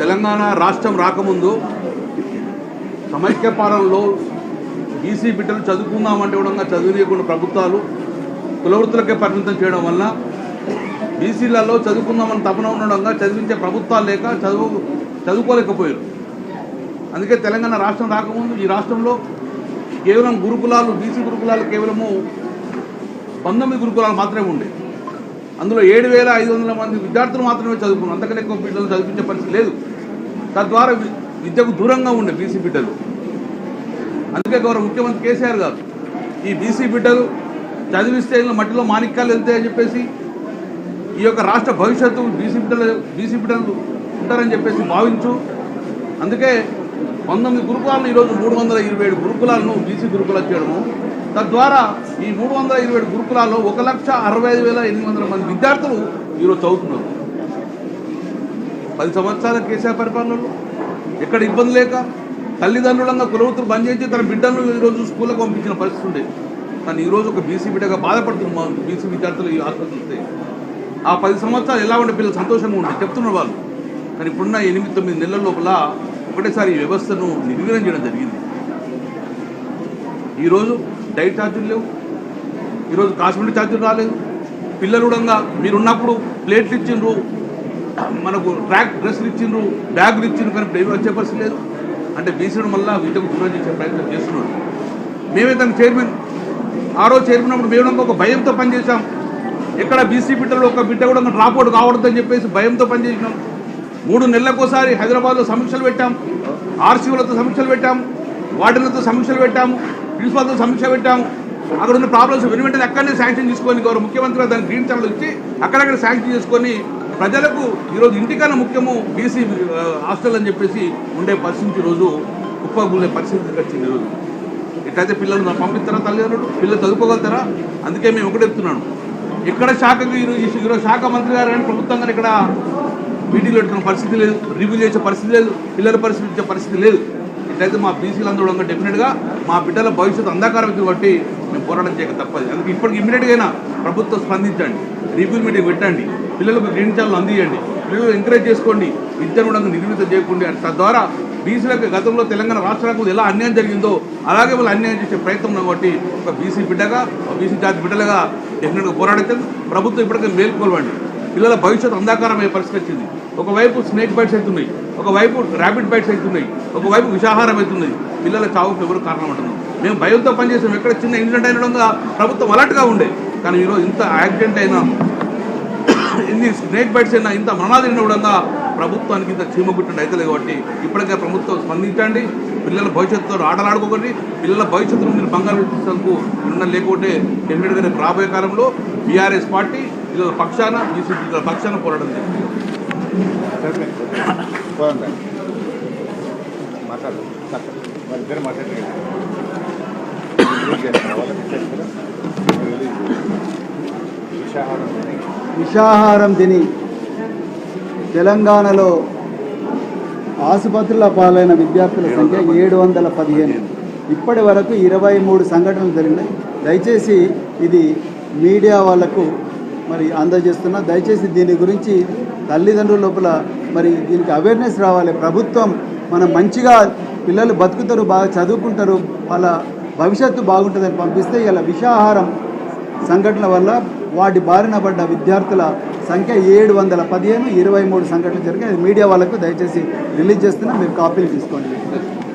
తెలంగాణ రాష్ట్రం రాకముందు సమైక్య పాలనలో బీసీ బిడ్డలు చదువుకుందామంటే కూడా చదువునీయకుండా ప్రభుత్వాలు కులవృత్తులకే పరిమితం చేయడం వల్ల బీసీలలో చదువుకుందామని తపన ఉండడంగా చదివించే ప్రభుత్వాలు లేక చదువు చదువుకోలేకపోయారు. అందుకే తెలంగాణ రాష్ట్రం రాకముందు ఈ రాష్ట్రంలో కేవలం గురుకులాలు బీసీ గురుకులాలు కేవలము పంతొమ్మిది గురుకులాలు మాత్రమే ఉండే. అందులో ఏడు వేల ఐదు వందల మంది విద్యార్థులు మాత్రమే చదువుకున్నారు. అంతకన్నా ఎక్కువ బిడ్డలు చదివించే పరిస్థితి లేదు. తద్వారా విద్యకు దూరంగా ఉండే బీసీ బిడ్డలు. అందుకే గౌరవ ముఖ్యమంత్రి కేసీఆర్ గారు ఈ బీసీ బిడ్డలు చదివిస్తే మట్టిలో మాణిక్యాలు వెళ్తాయని చెప్పేసి ఈ యొక్క రాష్ట్ర భవిష్యత్తు బీసీ బిడ్డలు బీసీ బిడ్డలు ఉంటారని చెప్పేసి భావించు. అందుకే పంతొమ్మిది గురుకులాలను ఈరోజు మూడు వందల ఇరవై ఏడు గురుకులాలను బీసీ గురుకులాలు చేయడము తద్వారా ఈ మూడు వందల ఇరవై ఏడు గురుకులాల్లో ఒక లక్ష అరవై ఐదు వేల ఎనిమిది వందల మంది విద్యార్థులు ఈరోజు చదువుతున్నారు. పది సంవత్సరాల కేసీఆర్ పరిపాలనలో ఎక్కడ ఇబ్బంది లేక తల్లిదండ్రులంగా కులవృత్తులు బంద్ చేసి తన బిడ్డలను ఈరోజు స్కూళ్ళకు పంపించిన పరిస్థితి ఉండే. కానీ ఈరోజు ఒక బీసీ బిడ్డగా బాధపడుతున్న బీసీ విద్యార్థులు ఈ ఆసుపత్రి ఆ పది సంవత్సరాలు ఎలా ఉండే పిల్లలు సంతోషంగా ఉండే చెప్తున్నారు వాళ్ళు. కానీ ఇప్పుడున్న ఎనిమిది తొమ్మిది నెలల లోపల ఒకటేసారి ఈ వ్యవస్థను నిర్వీర్యం చేయడం జరిగింది. ఈరోజు డైట్ ఛార్జీలు లేవు. ఈరోజు కాశ్మీర్ ఛార్జీలు రాలేదు. పిల్లలు కూడా మీరున్నప్పుడు ప్లేట్లు ఇచ్చిండ్రు. మనకు ట్రాక్ డ్రెస్సులు ఇచ్చిండ్రు. బ్యాగులు ఇచ్చిండ్రు కానీ ఇప్పుడు ఏమీ వచ్చే పరిస్థితి లేదు. అంటే బీసీడు మళ్ళీ విద్యకు దూరం చేసే ప్రయత్నం చేస్తున్నాడు. మేమే తన చైర్మన్. ఆ రోజు చైర్మన్ అప్పుడు మేము ఒక భయంతో పనిచేసాం ఎక్కడ బీసీ బిడ్డలు ఒక బిడ్డ కూడా డ్రాప్అవుట్ కావద్దని చెప్పేసి భయంతో పనిచేసినాం మూడు నెలలకోసారి హైదరాబాద్లో సమీక్షలు పెట్టాం. ఆర్సీఓలతో సమీక్షలు పెట్టాం. వార్డులతో సమీక్షలు పెట్టాము ప్రిన్సిపాల్తో సమీక్ష పెట్టాము. అక్కడ ఉన్న ప్రాబ్లమ్స్ వెను వెంటనే అక్కడనే శాంక్షన్ చేసుకొని గౌరవ ముఖ్యమంత్రి దాని గ్రీన్ ఛానల్ ఇచ్చి అక్కడక్కడ శాంక్షన్ చేసుకొని ప్రజలకు ఈరోజు ఇంటికన్నా ముఖ్యము బీసీ హాస్టల్ అని చెప్పేసి ఉండే పరిస్థితి ఈరోజు కుప్పగూలే పరిస్థితికి వచ్చింది ఈరోజు. ఎట్లయితే పిల్లలు నా పంపిస్తారా తల్లిదండ్రులు పిల్లలు చదువుకోగలుగుతారా? అందుకే మేము ఒకటి చెప్తున్నాను. ఇక్కడ శాఖకు ఈరోజు ఈరోజు శాఖ మంత్రి గారు కానీ ప్రభుత్వం కానీ ఇక్కడ మీటింగ్లో పెట్టుకున్న పరిస్థితి లేదు రివ్యూ చేసే పరిస్థితి లేదు పిల్లల పరిస్థితి ఇచ్చే పరిస్థితి లేదు. ఇట్లయితే మా బీసీలందరూ కూడా డెఫినెట్గా మా బిడ్డల భవిష్యత్తు అంధకారం బట్టి మేము పోరాటం చేయక తప్పదు. అందుకే ఇప్పటికి ఇమ్మీడియట్గా ప్రభుత్వం స్పందించండి. రివ్యూ మీటింగ్ పెట్టండి. పిల్లలకు గ్రీన్ ఛానల్ అందియండి. పిల్లలు ఎంకరేజ్ చేసుకోండి. విద్యను కూడా నిర్మితం చేయకుండా తద్వారా బీసీలకు గతంలో తెలంగాణ రాష్ట్రాలకు ఎలా అన్యాయం జరిగిందో అలాగే వాళ్ళు అన్యాయం చేసే ప్రయత్నం కాబట్టి ఒక బీసీ బిడ్డగా ఒక బీసీ జాతి బిడ్డలుగా డెఫినెట్గా పోరాడితే ప్రభుత్వం ఇప్పటికే మేల్కొల్వండి. పిల్లల భవిష్యత్తు అంధకారమయ్యే పరిస్థితి వచ్చింది. ఒకవైపు స్నేక్ బైట్స్ అవుతున్నాయి ఒకవైపు ర్యాపిడ్ బైట్స్ అవుతున్నాయి ఒకవైపు విషాహారం అవుతుంది పిల్లల చావుకు ఎవరు కారణం అంటున్నాం మేము భయంతో పనిచేసాం. ఎక్కడ చిన్న ఇన్సిడెంట్ అయినా ప్రభుత్వం అలర్ట్గా ఉండే. కానీ ఈరోజు ఇంత యాక్సిడెంట్ అయినా ఎన్ని స్నేక్ బైట్స్ అయినా ఇంత మరణాదిన కూడా ప్రభుత్వానికి ఇంత చీమగుట్టండి అయితే కాబట్టి ఇప్పటికే ప్రభుత్వం స్పందించండి. పిల్లల భవిష్యత్తుతో ఆటలాడుకోకండి. పిల్లల భవిష్యత్తులో మీరు బంగారు పెట్టేందుకు ఉన్న లేకుంటే డెఫినెట్గా రేపు రాబోయే కాలంలో బీఆర్ఎస్ పార్టీ పిల్లల పక్షాన బీసీ పక్షాన పోరాటం చేస్తుంది. మాట్లాడు వాళ్ళిద్దరు విషాహారం విషాహారం తిని తెలంగాణలో ఆసుపత్రుల పాలైన విద్యార్థుల సంఖ్య ఏడు వందల పదిహేను. ఇప్పటి వరకు ఇరవై మూడు సంఘటనలు జరిగినాయి. దయచేసి ఇది మీడియా వాళ్ళకు మరి అందజేస్తున్నా. దయచేసి దీని గురించి తల్లిదండ్రుల లోపల మరి దీనికి అవేర్నెస్ రావాలి. ప్రభుత్వం మనం మంచిగా పిల్లలు బతుకుతారు బాగా చదువుకుంటారు వాళ్ళ భవిష్యత్తు బాగుంటుందని పంపిస్తే ఇలా విషాహారం సంఘటనల వల్ల వాటి బారిన పడ్డ విద్యార్థుల సంఖ్య ఏడు వందల పదిహేను ఇరవై మూడు సంఘటనలు జరిగాయి. మీడియా వాళ్ళకు దయచేసి రిలీజ్ చేస్తున్నా. మీరు కాపీలు తీసుకోండి.